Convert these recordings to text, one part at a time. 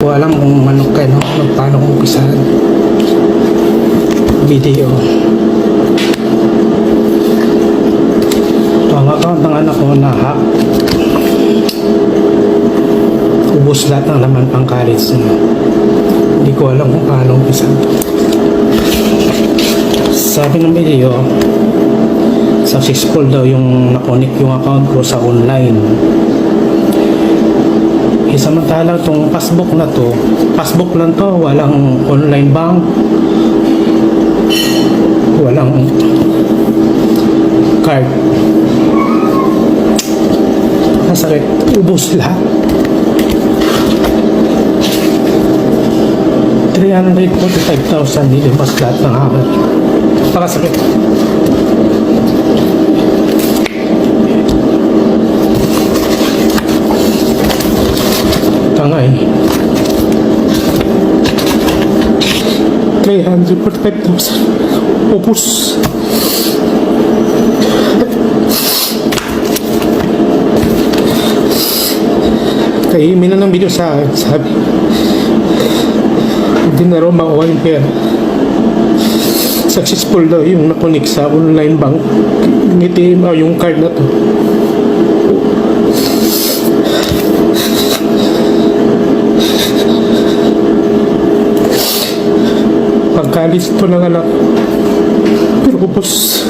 ko alam kung ano kayo, no? kung paano kung umpisahan. Video. Ito ang account ng anak ko na hack. Ubus lahat ng laman pang college. No? Hindi ko alam kung paano umpisahan. Sabi ng video, successful daw yung nakonik yung account ko sa online. Eh, samantalang itong passbook na to, passbook lang to, walang online bank, walang card. Nasakit, ubos lahat. 345,000 nilibas lahat ng hammer. Pakasakit. Tangay. 345,000. Upos. Kaya na ng video sa akin, sabi, hindi na raw makuha yung pera. Successful daw yung nakunik sa online bank. Ngiti mo yung card na to. Pagkalis to ng anak. Pero kupos.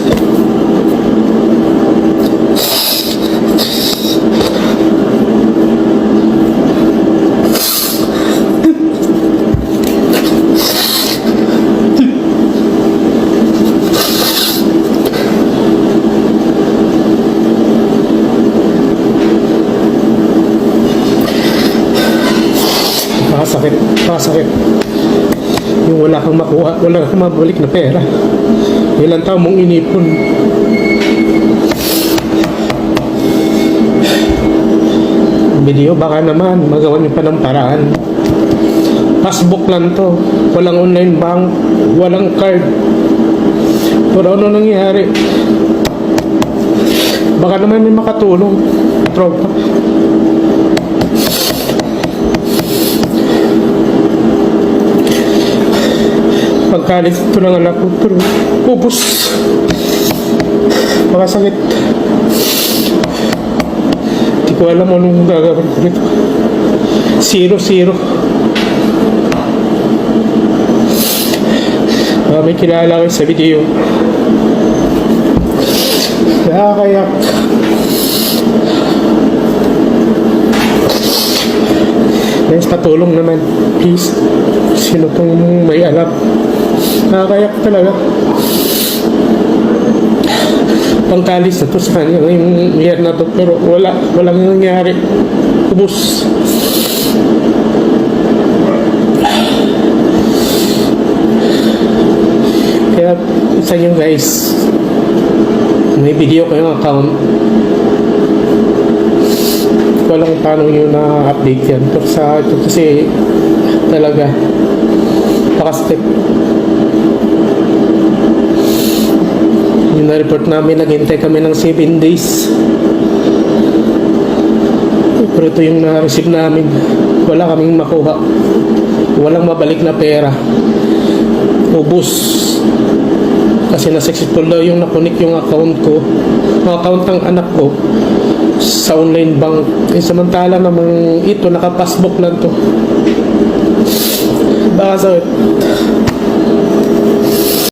Nakasakit. Nakasakit. Yung wala kang makuha, wala kang mabalik na pera. Ilang taon mong inipon. Video, baka naman, magawa niyo pa ng paraan. Passbook lang to. Walang online bank, walang card. Pero ano nangyari? Baka naman may makatulong. Tropa. Pagkalit ito ng anak ko, pero ubos. Makasakit. Hindi ko alam anong gagawin ko nito. Zero, zero. Baka may kilala kayo sa video. Nakakayak. Guys, patulong naman. Please. Sino pong may alam? Nakakayak talaga. Pangkalis na to sa kanya ngayong year na to. Pero wala. Walang nangyari. Ubus. Kaya sa inyo guys, may video kayong account ko lang paano nyo na-update yan. Pero sa ito kasi talaga pakastep. Na-report namin, naghintay kami ng 7 days. Pero ito yung na-receive namin. Wala kaming makuha. Walang mabalik na pera. Ubus. Kasi na-successful daw yung nakunik yung account ko. Yung account ng anak ko sa online bank. Eh, samantala namang ito, nakapassbook lang to. Baka sa